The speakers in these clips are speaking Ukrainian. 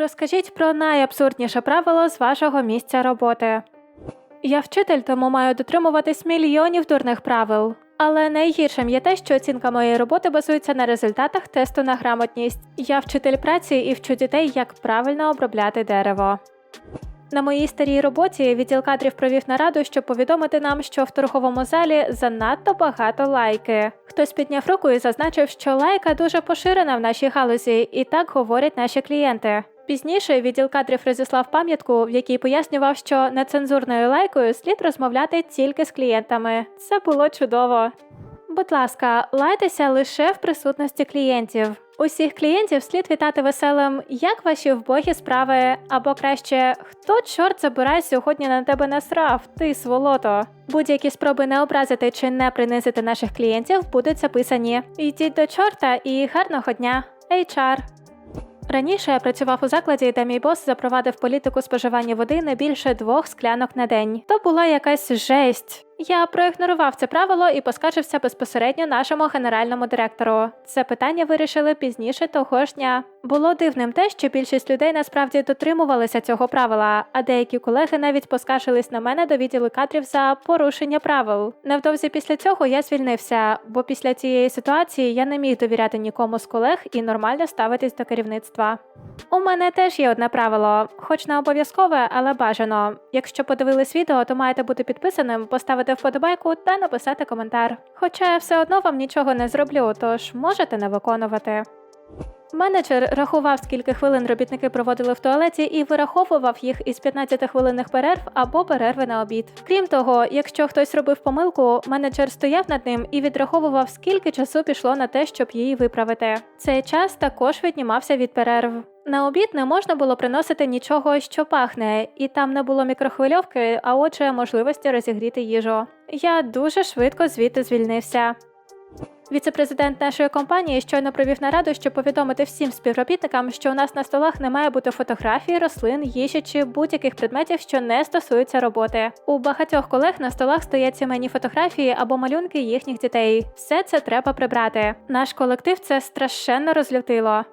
Розкажіть про найабсурдніше правило з вашого місця роботи. Я вчитель, тому маю дотримуватись мільйонів дурних правил. Але найгіршим є те, що оцінка моєї роботи базується на результатах тесту на грамотність. Я вчитель праці і вчу дітей, як правильно обробляти дерево. На моїй старій роботі відділ кадрів провів нараду, щоб повідомити нам, що в торговому залі занадто багато лайки. Хтось підняв руку і зазначив, що лайка дуже поширена в нашій галузі, і так говорять наші клієнти. Пізніше відділ кадрів розіслав пам'ятку, в якій пояснював, що нецензурною лайкою слід розмовляти тільки з клієнтами. Це було чудово. Будь ласка, лайтеся лише в присутності клієнтів. Усіх клієнтів слід вітати веселим, як ваші вбогі справи, або краще, хто чорт забирай сьогодні на тебе насрав, ти сволото. Будь-які спроби не образити чи не принизити наших клієнтів будуть записані. Йдіть до чорта і гарного дня, HR. Раніше я працював у закладі, де мій бос запровадив політику споживання води не більше двох склянок на день. То була якась жесть. Я проігнорував це правило і поскаржився безпосередньо нашому генеральному директору. Це питання вирішили пізніше того ж дня. Було дивним те, що більшість людей насправді дотримувалися цього правила, а деякі колеги навіть поскаржились на мене до відділу кадрів за порушення правил. Невдовзі після цього я звільнився, бо після цієї ситуації я не міг довіряти нікому з колег і нормально ставитись до керівництва. У мене теж є одне правило, хоч не обов'язкове, але бажано. Якщо подивились відео, то маєте бути підписаним, поставити вподобайку та написати коментар. Хоча я все одно вам нічого не зроблю, тож можете не виконувати. Менеджер рахував, скільки хвилин робітники проводили в туалеті, і вираховував їх із 15 хвилинних перерв або перерви на обід. Крім того, якщо хтось робив помилку, менеджер стояв над ним і відраховував, скільки часу пішло на те, щоб її виправити. Цей час також віднімався від перерв. На обід не можна було приносити нічого, що пахне, і там не було мікрохвильовки, а отже, можливості розігріти їжу. Я дуже швидко звідти звільнився. Віце-президент нашої компанії щойно провів нараду, щоб повідомити всім співробітникам, що у нас на столах не має бути фотографій, рослин, їжі чи будь-яких предметів, що не стосуються роботи. У багатьох колег на столах стоять сімейні фотографії або малюнки їхніх дітей. Все це треба прибрати. Наш колектив це страшенно розлютило.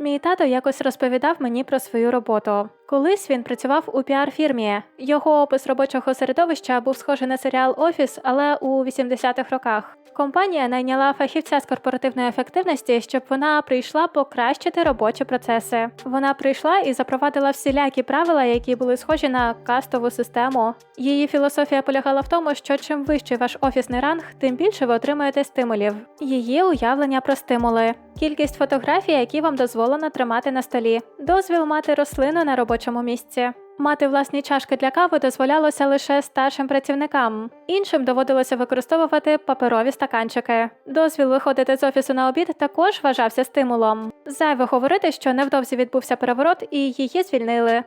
Мій тато якось розповідав мені про свою роботу. Колись він працював у піар-фірмі. Його опис робочого середовища був схожий на серіал Офіс, але у 80-х роках. Компанія найняла фахівця з корпоративної ефективності, щоб вона прийшла покращити робочі процеси. Вона прийшла і запровадила всілякі правила, які були схожі на кастову систему. Її філософія полягала в тому, що чим вищий ваш офісний ранг, тим більше ви отримуєте стимулів. Її уявлення про стимули, кількість фотографій, які вам дозволено тримати на столі, дозвіл мати рослину на робочому місці. Мати власні чашки для кави дозволялося лише старшим працівникам. Іншим доводилося використовувати паперові стаканчики. Дозвіл виходити з офісу на обід також вважався стимулом. Зайве говорити, що невдовзі відбувся переворот і її звільнили.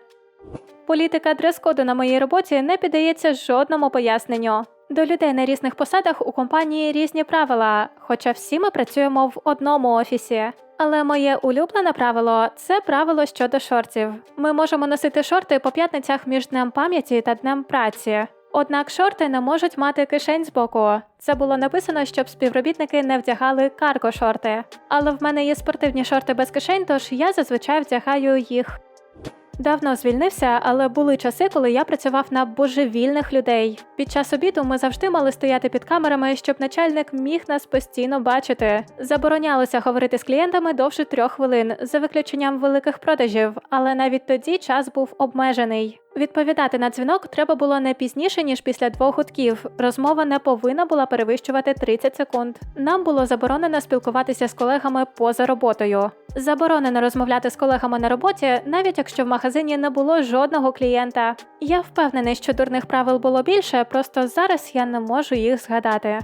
Політика дрес-коду на моїй роботі не піддається жодному поясненню. До людей на різних посадах у компанії різні правила, хоча всі ми працюємо в одному офісі. Але моє улюблене правило це правило щодо шортів. Ми можемо носити шорти по п'ятницях між днем пам'яті та днем праці. Однак шорти не можуть мати кишень збоку. Це було написано, щоб співробітники не вдягали карго-шорти. Але в мене є спортивні шорти без кишень, тож я зазвичай вдягаю їх. Давно звільнився, але були часи, коли я працював на божевільних людей. Під час обіду ми завжди мали стояти під камерами, щоб начальник міг нас постійно бачити. Заборонялося говорити з клієнтами довше трьох хвилин, за виключенням великих продажів, але навіть тоді час був обмежений. Відповідати на дзвінок треба було не пізніше, ніж після двох гудків. Розмова не повинна була перевищувати 30 секунд. Нам було заборонено спілкуватися з колегами поза роботою. Заборонено розмовляти з колегами на роботі, навіть якщо в магазині не було жодного клієнта. Я впевнений, що дурних правил було більше, просто зараз я не можу їх згадати.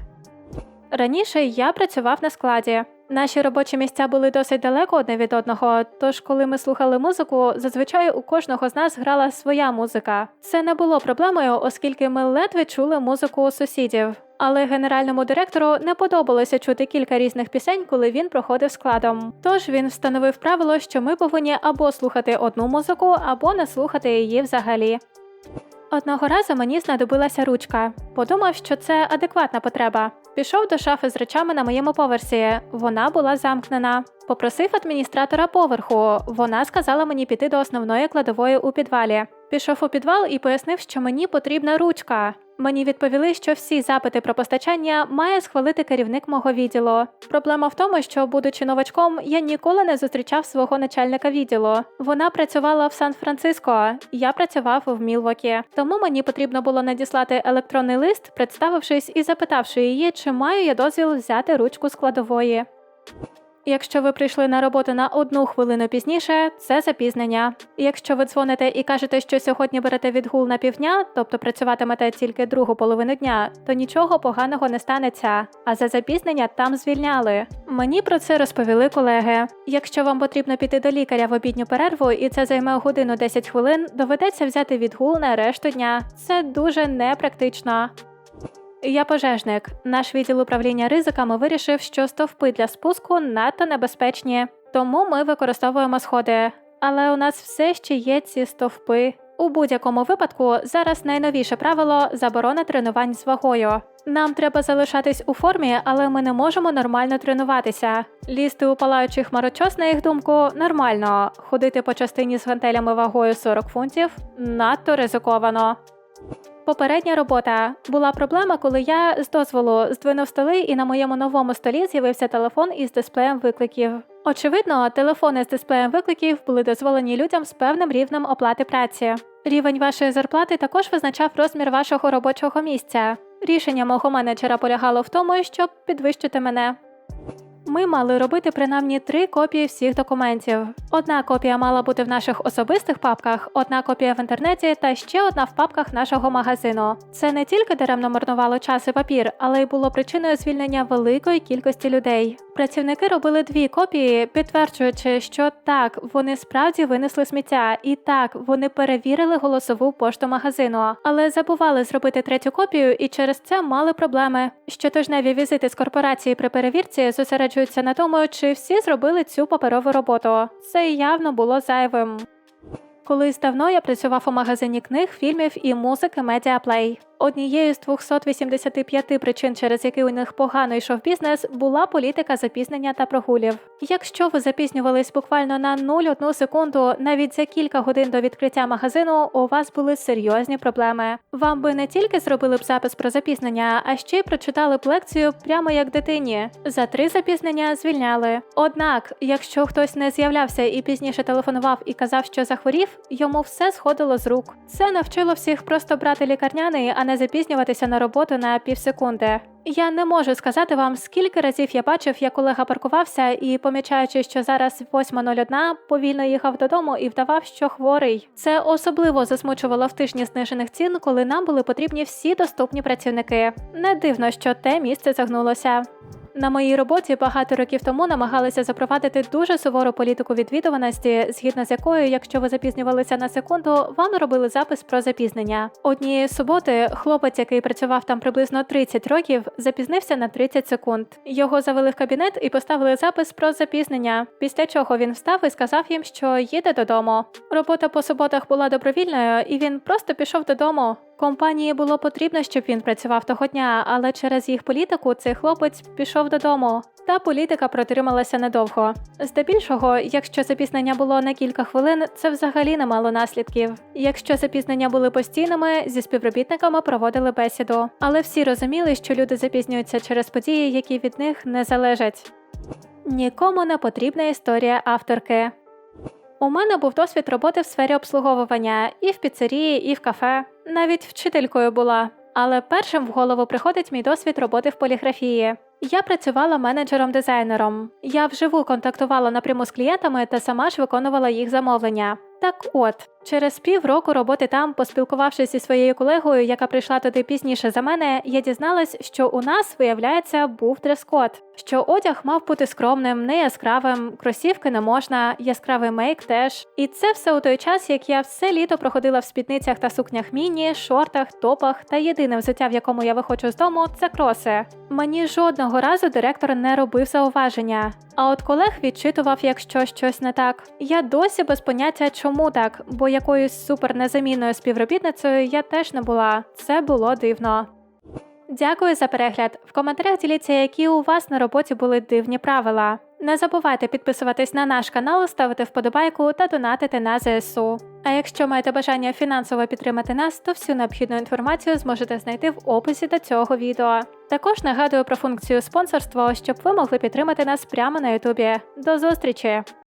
Раніше я працював на складі. Наші робочі місця були досить далеко одне від одного, тож коли ми слухали музику, зазвичай у кожного з нас грала своя музика. Це не було проблемою, оскільки ми ледве чули музику у сусідів. Але генеральному директору не подобалося чути кілька різних пісень, коли він проходив складом. Тож він встановив правило, що ми повинні або слухати одну музику, або не слухати її взагалі. Одного разу мені знадобилася ручка. Подумав, що це адекватна потреба. Пішов до шафи з речами на моєму поверсі. Вона була замкнена. Попросив адміністратора поверху. Вона сказала мені піти до основної кладової у підвалі. Пішов у підвал і пояснив, що мені потрібна ручка. Мені відповіли, що всі запити про постачання має схвалити керівник мого відділу. Проблема в тому, що, будучи новачком, я ніколи не зустрічав свого начальника відділу. Вона працювала в Сан-Франциско, я працював в Мілвокі. Тому мені потрібно було надіслати електронний лист, представившись і запитавши її, чи маю я дозвіл взяти ручку складової. Якщо ви прийшли на роботу на одну хвилину пізніше, це запізнення. Якщо ви дзвоните і кажете, що сьогодні берете відгул на півдня, тобто працюватимете тільки другу половину дня, то нічого поганого не станеться. А за запізнення там звільняли. Мені про це розповіли колеги. Якщо вам потрібно піти до лікаря в обідню перерву і це займе годину 10 хвилин, доведеться взяти відгул на решту дня. Це дуже непрактично. Я пожежник. Наш відділ управління ризиками вирішив, що стовпи для спуску надто небезпечні, тому ми використовуємо сходи. Але у нас все ще є ці стовпи. У будь-якому випадку зараз найновіше правило заборона тренувань з вагою. Нам треба залишатись у формі, але ми не можемо нормально тренуватися. Лізти у палаючих хмарочос, на їх думку, нормально. Ходити по частині з гантелями вагою 40 фунтів надто ризиковано. Попередня робота була проблема, коли я з дозволу здвинув столи, і на моєму новому столі з'явився телефон із дисплеєм викликів. Очевидно, телефони з дисплеєм викликів були дозволені людям з певним рівнем оплати праці. Рівень вашої зарплати також визначав розмір вашого робочого місця. Рішення мого менеджера полягало в тому, щоб підвищити мене. Ми мали робити принаймні три копії всіх документів. Одна копія мала бути в наших особистих папках, одна копія в інтернеті та ще одна в папках нашого магазину. Це не тільки даремно марнувало час і папір, але й було причиною звільнення великої кількості людей. Працівники робили дві копії, підтверджуючи, що так, вони справді винесли сміття, і так, вони перевірили голосову пошту магазину, але забували зробити третю копію і через це мали проблеми. Щотижневі візити з корпорації при перевірці зосереджуються на тому, чи всі зробили цю паперову роботу. Це явно було зайвим. Колись давно я працював у магазині книг, фільмів і музики Медіаплей. Однією з 285 причин, через які у них погано йшов бізнес, була політика запізнення та прогулів. Якщо ви запізнювались буквально на 0,1 секунду, навіть за кілька годин до відкриття магазину, у вас були серйозні проблеми. Вам би не тільки зробили б запис про запізнення, а ще й прочитали б лекцію прямо як дитині. За три запізнення звільняли. Однак, якщо хтось не з'являвся і пізніше телефонував і казав, що захворів, йому все сходило з рук. Це навчило всіх просто брати лікарняний, а не запізнюватися на роботу на півсекунди. Я не можу сказати вам, скільки разів я бачив, як колега паркувався і, помічаючи, що зараз 8.01, повільно їхав додому і вдавав, що хворий. Це особливо засмучувало в тижні знижених цін, коли нам були потрібні всі доступні працівники. Не дивно, що те місце загнулося. На моїй роботі багато років тому намагалися запровадити дуже сувору політику відвідуваності, згідно з якою, якщо ви запізнювалися на секунду, вам робили запис про запізнення. Однієї суботи хлопець, який працював там приблизно 30 років, запізнився на 30 секунд. Його завели в кабінет і поставили запис про запізнення. Після чого він встав і сказав їм, що їде додому. Робота по суботах була добровільною, і він просто пішов додому. Компанії було потрібно, щоб він працював того дня, але через їх політику цей хлопець пішов додому. Та політика протрималася недовго. Здебільшого, якщо запізнення було на кілька хвилин, це взагалі не мало наслідків. Якщо запізнення були постійними, зі співробітниками проводили бесіду. Але всі розуміли, що люди запізнюються через події, які від них не залежать. Нікому не потрібна історія авторки. У мене був досвід роботи в сфері обслуговування і в піцерії, і в кафе. Навіть вчителькою була. Але першим в голову приходить мій досвід роботи в поліграфії. Я працювала менеджером-дизайнером. Я вживу контактувала напряму з клієнтами та сама ж виконувала їх замовлення. Так от, через півроку роботи там, поспілкувавшись зі своєю колегою, яка прийшла туди пізніше за мене, я дізналась, що у нас, виявляється, був дрес-код. що одяг мав бути скромним, не яскравим, кросівки не можна, яскравий мейк теж. І це все у той час, як я все літо проходила в спідницях та сукнях міні, шортах, топах, та єдине взуття, в якому я виходжу з дому, це кроси. Мені жодного разу директор не робив зауваження. А от колег відчитував, якщо щось не так. Я досі без поняття, чому так, бо якоюсь супернезамінною співробітницею я теж не була. Це було дивно. Дякую за перегляд. В коментарях діліться, які у вас на роботі були дивні правила. Не забувайте підписуватись на наш канал, ставити вподобайку та донатити на ЗСУ. А якщо маєте бажання фінансово підтримати нас, то всю необхідну інформацію зможете знайти в описі до цього відео. Також нагадую про функцію спонсорства, щоб ви могли підтримати нас прямо на Ютубі. До зустрічі!